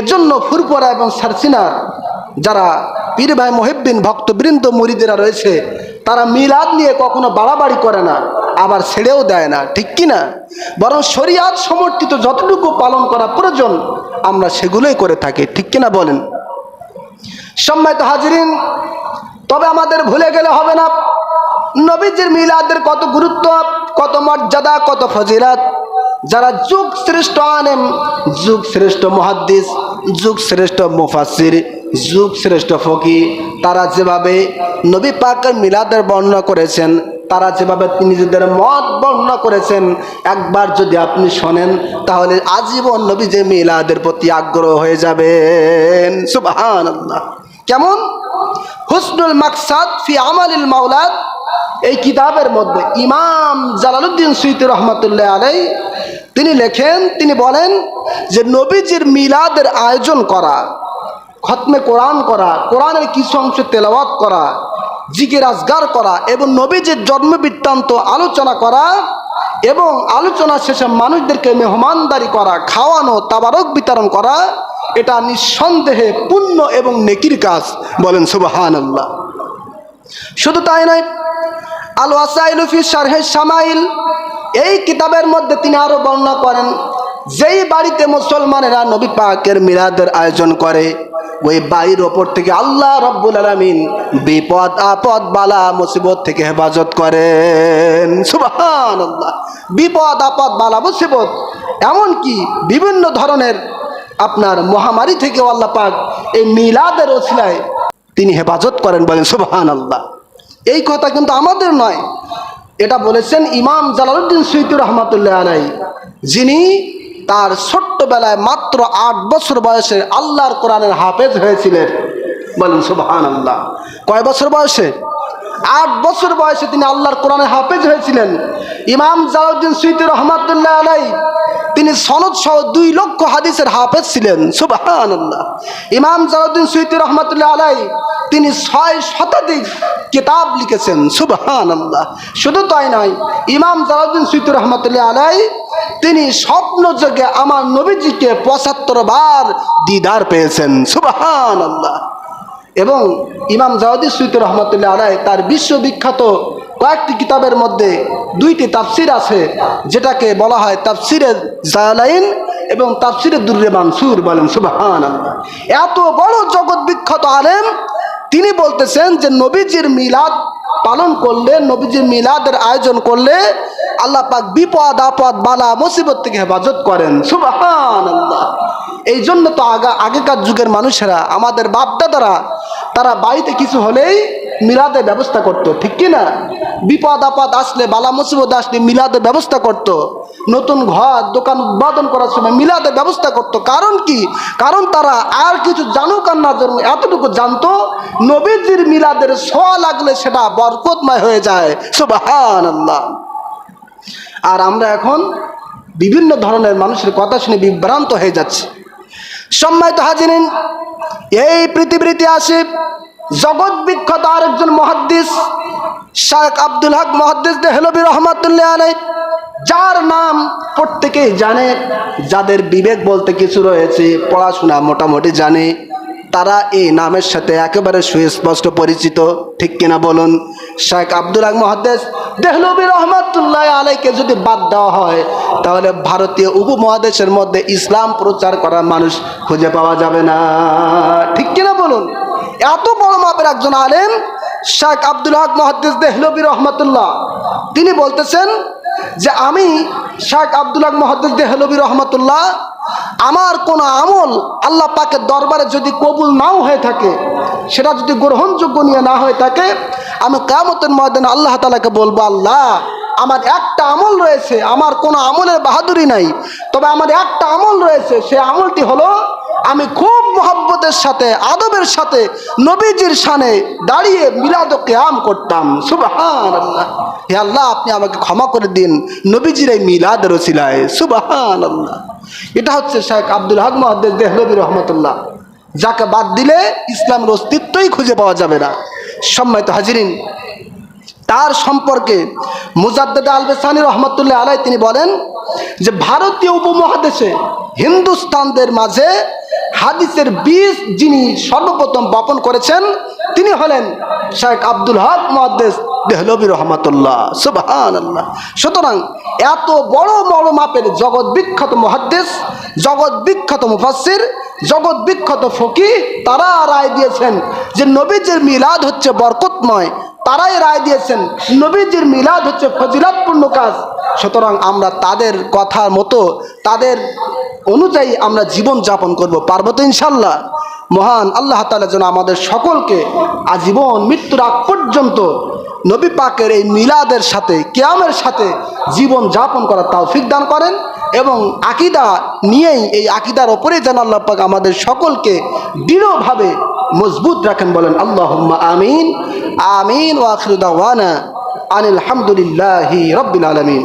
এজন্য ফুরপরা এবং সারসিনা যারা পীর ভাই মহিবিন ভক্তবৃন্দ, মুরিদেরা রয়েছে, তারা মিলাদ নিয়ে কখনো বাড়াবাড়ি করে না, আবার ছেড়েও দেয় না, ঠিক কি না? বরং শরিয়াত সমর্থিত যতটুকু পালন করা প্রয়োজন, আমরা সেগুলোই করে থাকি, ঠিক কিনা বলেন? সম্মানিত হাজিরিন, তবে আমাদের ভুলে গেলে হবে না, নবীজির মিলাদের কত গুরুত্ব, কত মর্যাদা, কত ফজিরাত যারা যুগ শ্রেষ্ঠ আনেম যুগ শ্রেষ্ঠ মহাদ্দিস যুগ শ্রেষ্ঠ মুফাসির যুগ শ্রেষ্ঠ ফকি তারা যেভাবে নবী পাকের মিলাদের বর্ণনা করেছেন, তারা যেভাবে নিজেদের মত বর্ণনা করেছেন, একবার যদি আপনি শোনেন, তাহলে আজীবন নবী যে মিলাদের প্রতি আগ্রহ হয়ে যাবেন। সুবহান কেমন? হুসনুল মাকসাদ ফি আমালিল মাওলাদ, এই কিতাবের মধ্যে ইমাম জালালুদ্দিন সুইতি রহমতুল্লাহ আলাই তিনি লেখেন, তিনি বলেন যে নবীজির মিলাদের আয়োজন করা, খতমে কোরআন করা, কোরআনের কিছু অংশ তেলাওয়াত করা জিকির আজগার করা এবং নবীজির জন্ম বৃত্তান্ত আলোচনা করা এবং আলোচনা শেষে মানুষদেরকে মেহমানদারি করা, খাওয়ানো, তাবারক বিতরণ করা, এটা নিঃসন্দেহে পুণ্য এবং নেকির কাজ, বলেন সুবাহান আল্লাহ শুধু তাই নয় আল ওয়াসাইলুফি শারহে সামাইল এই কিতাবের মধ্যে তিনি আরও বর্ণনা করেন, যেই বাড়িতে মুসলমানেরা নবী পাকের মিলাদের আয়োজন করে, ওই বাড়ির ওপর থেকে আল্লাহ রব্বুল আলমিন বিপদ, আপদ, বালা, মুসিবত থেকে হেফাজত করেন। সুবাহান বিপদ, আপদ, বালা, মুসিবত, এমনকি বিভিন্ন ধরনের আপনার মহামারী থেকে আল্লাহ পাক এই মিলাদের ওসিলায় তিনি হেফাজত করেন বলেন সুবাহান আল্লাহ এই কথা কিন্তু আমাদের নয়। এটা বলেছেন ইমাম জালালুদ্দিন সৈতুর রহমতুল্লাহ আলাই যিনি তার ছোট্টবেলায় মাত্র আট বছর বয়সে আল্লাহর কোরআনের হাফেজ হয়েছিলেন। বলেন সুবাহান আল্লাহ কয় বছর বয়সে? আট বছর বয়সে তিনি আল্লাহর কোরআনের হাফেজ হয়েছিলেন। ইমাম জালাউদ্দিন সৈতুর রহমতুল্লাহ আলাই তিনি সনদ সহ দুই লক্ষ হাদিসের হাফেজ ছিলেন। আল্লাহ ইমাম জালাউদ্দিন সৈতুর রহমতুল্লাহ আলাই তিনি ছয় শতাধিক কিতাব লিখেছেন। সুবহান আল্লাহ শুধু তাই নয়, ইমাম জালাউদ্দিন সুইতুর রহমতুল্লাহ আলাই তিনি স্বপ্ন যোগে আমার নবীজিকে পঁচাত্তর বার দিদার পেয়েছেন। সুবহান আল্লাহ এবং ইমাম জাওয়াদি সুইতুর রহমতুল্লাহ আলাই তার বিশ্ববিখ্যাত কয়েকটি কিতাবের মধ্যে দুইটি তাফসির আছে, যেটাকে বলা হয় তাফসিরে জালাইন এবং তাফসিরে দুর্রে মানসুর বলেন সুবাহান এত বড় জগৎ বিখ্যাত আলেম, তিনি বলতেছেন যে নবীজির মিলাদ পালন করলে, নবীজির মিলাদের আয়োজন করলে আল্লাহ পাক বিপদ, আপদ, বালা, মুসিবত থেকে হেফাজত করেন সুবাহান আল্লাহ এই জন্য তো আগা আগেকার যুগের মানুষেরা, আমাদের বাপদাদারা, তারা বাড়িতে কিছু হলেই মিলাদের ব্যবস্থা করতো, ঠিক কি না? বিপদ আপদ আসলে, বালা মুসিবত আসলে মিলাদের ব্যবস্থা করত। নতুন ঘর, দোকান উদ্বোধন করার সময় মিলাদের ব্যবস্থা করত। কারণ কি? কারণ তারা আর কিছু জানুক আর না জানুক, এতটুকু জানতো, নবীজির মিলাদের ছোঁয়া লাগলে সেটা বরকতময় হয়ে যায়। সুবাহান আর আমরা এখন বিভিন্ন ধরনের মানুষের কথা শুনে বিভ্রান্ত হয়ে যাচ্ছে। সম্মানিত হাজিরিন, এই পৃথিবীর ইতিহাসে জগৎ বিখ্যাত আরেকজন মহাদ্দিস শাহ আব্দুল হক মহাদ্দিস দেহলবি রহমতুল্লাহ আলাই যার নাম প্রত্যেকেই জানে, যাদের বিবেক বলতে কিছু রয়েছে, পড়াশোনা মোটামুটি জানে। তারা এই নামের সাথে একেবারে সুস্পষ্ট পরিচিত, ঠিক কিনা বলুন? শেখ আব্দুল হক মহাদ্দেশ দেহলবি রহমতুল্লাহ আলাইকে যদি বাদ দেওয়া হয়, তাহলে ভারতীয় উপমহাদেশের মধ্যে ইসলাম প্রচার করার মানুষ খুঁজে পাওয়া যাবে না। ঠিক কিনা বলুন? এত বড় মাপের একজন আলেম, শেখ আব্দুল হক মহাদ্দেশ দেহলবি রহমতুল্লাহ। তিনি বলতেছেন যে, আমি শেখ আব্দুল হক মহাদ্দেশ দেহলবি রহমতুল্লাহ আমার কোন আমল আল্লাহ পাকের দরবারে যদি কবুল নাও হয়ে থাকে, সেটা যদি গ্রহণযোগ্য নিয়ে না হয়ে থাকে, আমি কামতের ময়দানে আল্লাহ তালাকে বলব, আল্লাহ, আমার একটা আমল রয়েছে, আমার কোনো আমলের বাহাদুরি নাই, তবে আমার একটা আমল রয়েছে, সে আমলটি হলো আমি খুব মহব্বতের সাথে, আদবের সাথে নবীজির সানে দাঁড়িয়ে মিলাদ কেয়াম করতাম। সুবাহান আল্লাহ হে আল্লাহ, আপনি আমাকে ক্ষমা করে দিন। নবীজির এই মিলাদ রসিলায় সুবাহান আল্লাহ এটা হচ্ছে শেখ আব্দুল হক মহাদ্দেশ দেহলবী রহমতুল্লাহ। যাকে বাদ দিলে ইসলামের অস্তিত্বই খুঁজে পাওয়া যাবে না। সম্মানিত হাজিরিন তার সম্পর্কে মুজাদ্দেদ আলবেসানি রহমতুল্লাহ আলাই তিনি বলেন যে ভারতীয় উপমহাদেশে হিন্দুস্তানদের মাঝে হাদিসের বীজ যিনি সর্বপ্রথম বপন করেছেন, তিনি হলেন শেখ আব্দুল হক মহাদ্দেশ দেহলবী রহমতুল্লাহ। সুবাহান আল্লাহ সুতরাং এত বড় বড় মাপের জগৎ বিখ্যাত মহাদ্দেশ জগৎ বিখ্যাত মুফাসির জগৎ বিখ্যাত ফকি তারা রায় দিয়েছেন যে নবীজের মিলাদ হচ্ছে বরকতময় তারাই রায় দিয়েছেন, নবীজির মিলাদ হচ্ছে ফজিলাতপূর্ণ কাজ। সুতরাং আমরা তাদের কথার মতো, তাদের অনুযায়ী আমরা জীবন যাপন করব, পারব তো ইনশাল্লাহ মহান আল্লাহ তালা যেন আমাদের সকলকে আজীবন মৃত্যুর আগ পর্যন্ত নবী পাকের এই মিলাদের সাথে, কেয়ামের সাথে জীবন যাপন করার তৌফিক দান করেন এবং আকিদা নিয়েই, এই আকিদার ওপরেই যেন আল্লাহ পাক আমাদের সকলকে দৃঢ়ভাবে মজবুত রাখেন বলেন আল্লাহ আমিন। আমিন ওয়াখির দাওয়ানা আনিল হামদুলিল্লাহি রব্বিল আলমিন।